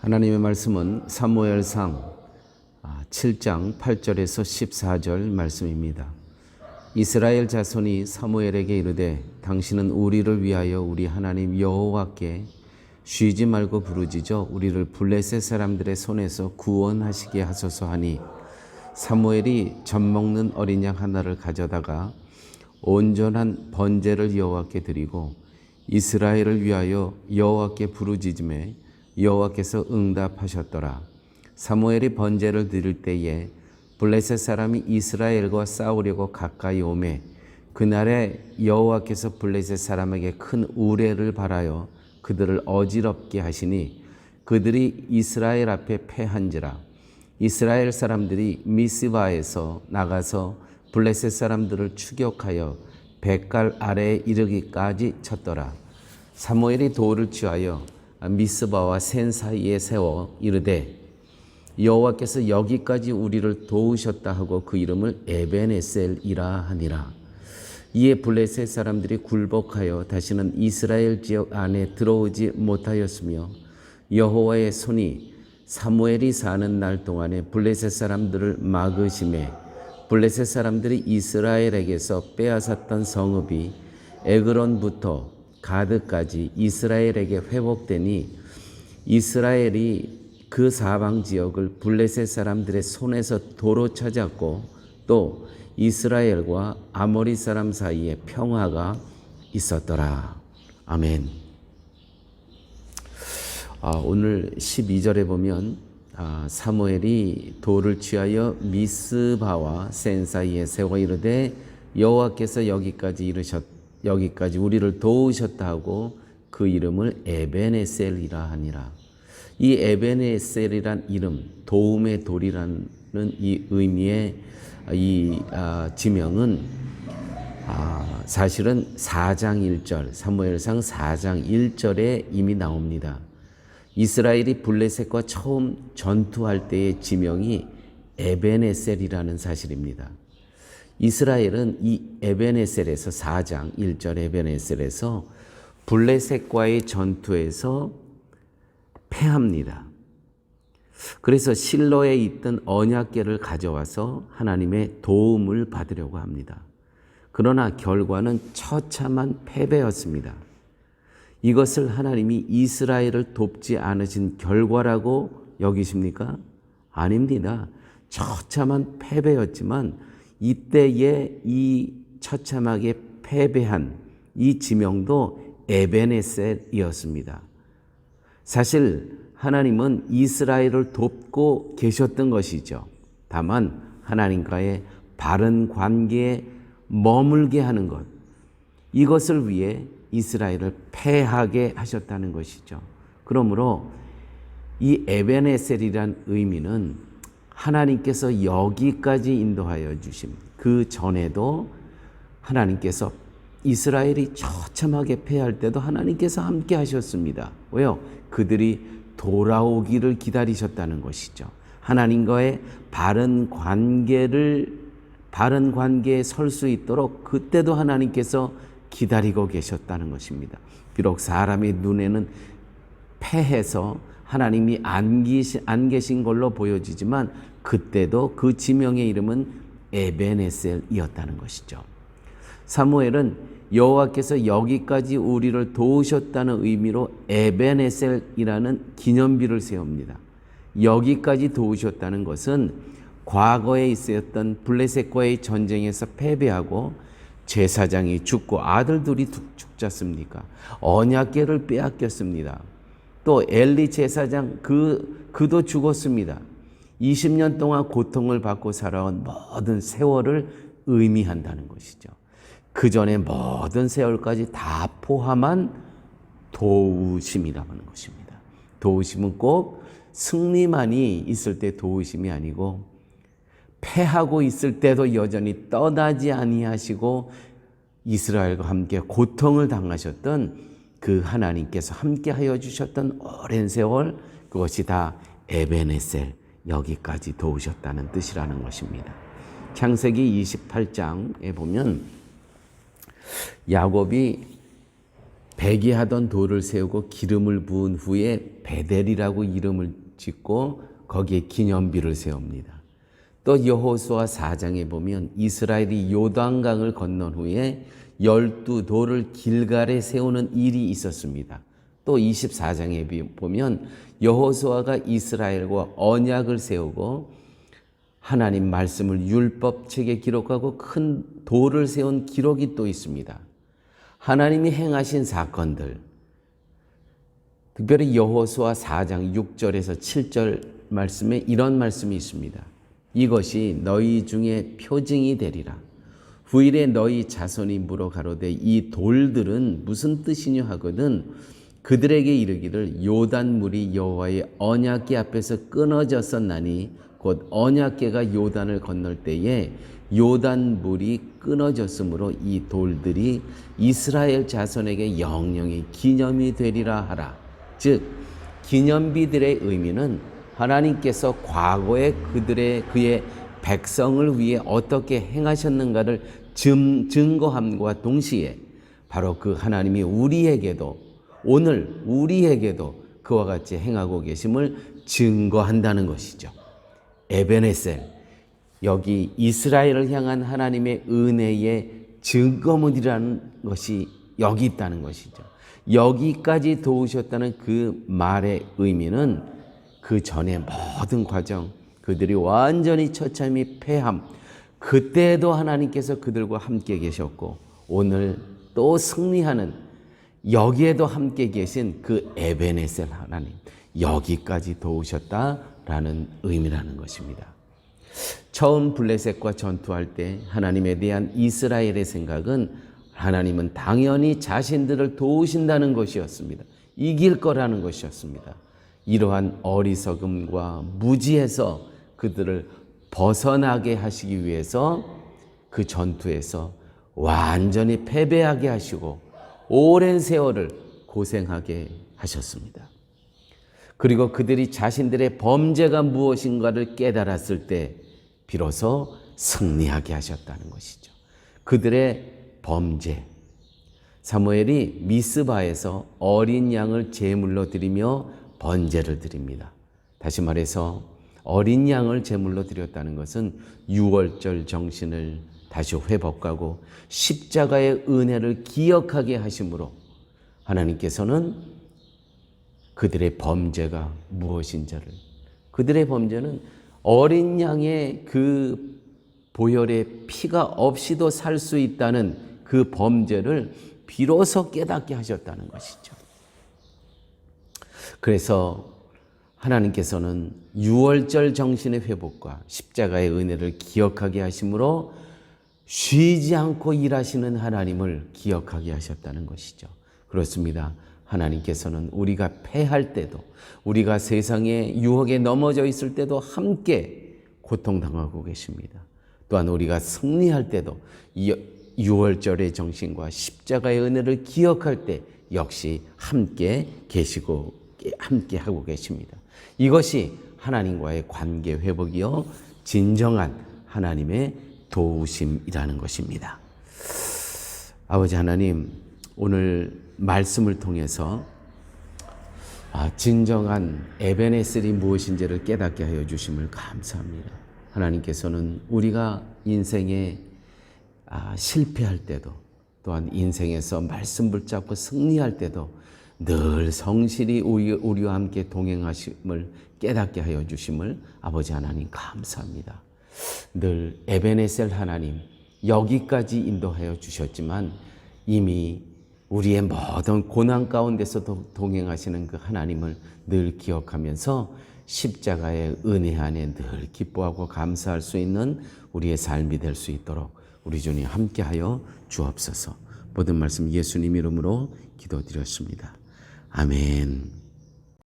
하나님의 말씀은 사무엘상 7장 8절에서 14절 말씀입니다. 이스라엘 자손이 사무엘에게 이르되 당신은 우리를 위하여 우리 하나님 여호와께 쉬지 말고 부르짖어 우리를 블레셋 사람들의 손에서 구원하시게 하소서 하니 사무엘이 젖 먹는 어린 양 하나를 가져다가 온전한 번제를 여호와께 드리고 이스라엘을 위하여 여호와께 부르짖음에 여호와께서 응답하셨더라. 사무엘이 번제를 드릴 때에 블레셋 사람이 이스라엘과 싸우려고 가까이 오매 그날에 여호와께서 블레셋 사람에게 큰 우레를 바라여 그들을 어지럽게 하시니 그들이 이스라엘 앞에 패한지라 이스라엘 사람들이 미스바에서 나가서 블레셋 사람들을 추격하여 백갈 아래에 이르기까지 쳤더라 사무엘이 돌을 취하여 미스바와 센 사이에 세워 이르되 여호와께서 여기까지 우리를 도우셨다 하고 그 이름을 에벤에셀이라 하니라. 이에 블레셋 사람들이 굴복하여 다시는 이스라엘 지역 안에 들어오지 못하였으며 여호와의 손이 사무엘이 사는 날 동안에 블레셋 사람들을 막으심에 블레셋 사람들이 이스라엘에게서 빼앗았던 성읍이 에그론부터 가드까지 이스라엘에게 회복되니 이스라엘이 그 사방 지역을 블레셋 사람들의 손에서 도로 찾았고 또 이스라엘과 아모리 사람 사이에 평화가 있었더라. 아멘. 아, 오늘 12절에 보면 아, 사무엘이 돌을 취하여 미스바와 센 사이에 세워 이르되 여호와께서 여기까지 이르셨 여기까지 우리를 도우셨다 하고 그 이름을 에베네셀이라 하니라. 이 에베네셀이란 이름, 도움의 돌이라는 이 의미의 이 아, 지명은 아, 사실은 4장 1절, 사무엘상 4장 1절에 이미 나옵니다. 이스라엘이 블레셋과 처음 전투할 때의 지명이 에베네셀이라는 사실입니다. 이스라엘은 이 에베네셀에서 4장 1절 에베네셀에서 블레셋과의 전투에서 패합니다. 그래서 실로에 있던 언약궤를 가져와서 하나님의 도움을 받으려고 합니다. 그러나 결과는 처참한 패배였습니다. 이것을 하나님이 이스라엘을 돕지 않으신 결과라고 여기십니까? 아닙니다. 처참한 패배였지만 이때에 이 처참하게 패배한 이 지명도 에베네셀이었습니다. 사실 하나님은 이스라엘을 돕고 계셨던 것이죠. 다만 하나님과의 바른 관계에 머물게 하는 것, 이것을 위해 이스라엘을 패하게 하셨다는 것이죠. 그러므로 이 에베네셀이란 의미는 하나님께서 여기까지 인도하여 주심. 그 전에도 하나님께서 이스라엘이 처참하게 패할 때도 하나님께서 함께 하셨습니다. 왜요? 그들이 돌아오기를 기다리셨다는 것이죠. 하나님과의 바른 관계를 바른 관계에 설 수 있도록 그때도 하나님께서 기다리고 계셨다는 것입니다. 비록 사람의 눈에는 패해서 하나님이 안 계신, 안 계신 걸로 보여지지만 그때도 그 지명의 이름은 에베네셀이었다는 것이죠. 사무엘은 여호와께서 여기까지 우리를 도우셨다는 의미로 에베네셀이라는 기념비를 세웁니다. 여기까지 도우셨다는 것은 과거에 있었던 블레셋과의 전쟁에서 패배하고 제사장이 죽고 아들들이 죽지 않습니까? 언약궤를 빼앗겼습니다. 또 엘리 제사장 그 그도 죽었습니다. 20년 동안 고통을 받고 살아온 모든 세월을 의미한다는 것이죠. 그 전에 모든 세월까지 다 포함한 도우심이라는 것입니다. 도우심은 꼭 승리만이 있을 때 도우심이 아니고 패하고 있을 때도 여전히 떠나지 아니하시고 이스라엘과 함께 고통을 당하셨던 그 하나님께서 함께 하여 주셨던 오랜 세월 그것이 다 에베네셀 여기까지 도우셨다는 뜻이라는 것입니다. 창세기 28장에 보면 야곱이 배기하던 돌을 세우고 기름을 부은 후에 베델이라고 이름을 짓고 거기에 기념비를 세웁니다. 또 여호수아 4장에 보면 이스라엘이 요단강을 건넌 후에 열두 돌을 길갈에 세우는 일이 있었습니다. 또 24장에 보면 여호수아가 이스라엘과 언약을 세우고 하나님 말씀을 율법책에 기록하고 큰 돌을 세운 기록이 또 있습니다. 하나님이 행하신 사건들 특별히 여호수아 4장 6절에서 7절 말씀에 이런 말씀이 있습니다. 이것이 너희 중에 표징이 되리라. 후일에 너희 자손이 물어 가로되 이 돌들은 무슨 뜻이냐 하거든 그들에게 이르기를 요단 물이 여호와의 언약궤 앞에서 끊어졌었나니 곧 언약궤가 요단을 건널 때에 요단 물이 끊어졌으므로 이 돌들이 이스라엘 자손에게 영영의 기념이 되리라 하라. 즉 기념비들의 의미는 하나님께서 과거에 그들의 그의 백성을 위해 어떻게 행하셨는가를 증, 증거함과 동시에 바로 그 하나님이 우리에게도 오늘 우리에게도 그와 같이 행하고 계심을 증거한다는 것이죠. 에베네셀 여기 이스라엘을 향한 하나님의 은혜의 증거물이라는 것이 여기 있다는 것이죠. 여기까지 도우셨다는 그 말의 의미는 그 전의 모든 과정, 그들이 완전히 처참히 패함, 그때도 하나님께서 그들과 함께 계셨고, 오늘 또 승리하는 여기에도 함께 계신 그 에베네셀 하나님, 여기까지 도우셨다라는 의미라는 것입니다. 처음 블레셋과 전투할 때 하나님에 대한 이스라엘의 생각은 하나님은 당연히 자신들을 도우신다는 것이었습니다. 이길 거라는 것이었습니다. 이러한 어리석음과 무지에서 그들을 벗어나게 하시기 위해서 그 전투에서 완전히 패배하게 하시고 오랜 세월을 고생하게 하셨습니다. 그리고 그들이 자신들의 범죄가 무엇인가를 깨달았을 때 비로소 승리하게 하셨다는 것이죠. 그들의 범죄. 사무엘이 미스바에서 어린 양을 제물로 드리며 번제를 드립니다. 다시 말해서 어린 양을 제물로 드렸다는 것은 유월절 정신을 다시 회복하고 십자가의 은혜를 기억하게 하심으로 하나님께서는 그들의 범죄가 무엇인지를 그들의 범죄는 어린 양의 그 보혈의 피가 없이도 살 수 있다는 그 범죄를 비로소 깨닫게 하셨다는 것이죠. 그래서 하나님께서는 유월절 정신의 회복과 십자가의 은혜를 기억하게 하심으로 쉬지 않고 일하시는 하나님을 기억하게 하셨다는 것이죠. 그렇습니다. 하나님께서는 우리가 패할 때도 우리가 세상의 유혹에 넘어져 있을 때도 함께 고통당하고 계십니다. 또한 우리가 승리할 때도 유월절의 정신과 십자가의 은혜를 기억할 때 역시 함께 계시고 함께 하고 계십니다. 이것이 하나님과의 관계 회복이요 진정한 하나님의 도우심이라는 것입니다. 아버지 하나님 오늘 말씀을 통해서 아, 진정한 에베네셀이 무엇인지를 깨닫게 하여 주심을 감사합니다. 하나님께서는 우리가 인생에 아, 실패할 때도 또한 인생에서 말씀 붙잡고 승리할 때도 늘 성실히 우리와 함께 동행하심을 깨닫게 하여 주심을 아버지 하나님 감사합니다. 늘 에베네셀 하나님 여기까지 인도하여 주셨지만 이미 우리의 모든 고난 가운데서도 동행하시는 그 하나님을 늘 기억하면서 십자가의 은혜 안에 늘 기뻐하고 감사할 수 있는 우리의 삶이 될 수 있도록 우리 주님 함께하여 주옵소서. 모든 말씀 예수님 이름으로 기도드렸습니다. 아멘.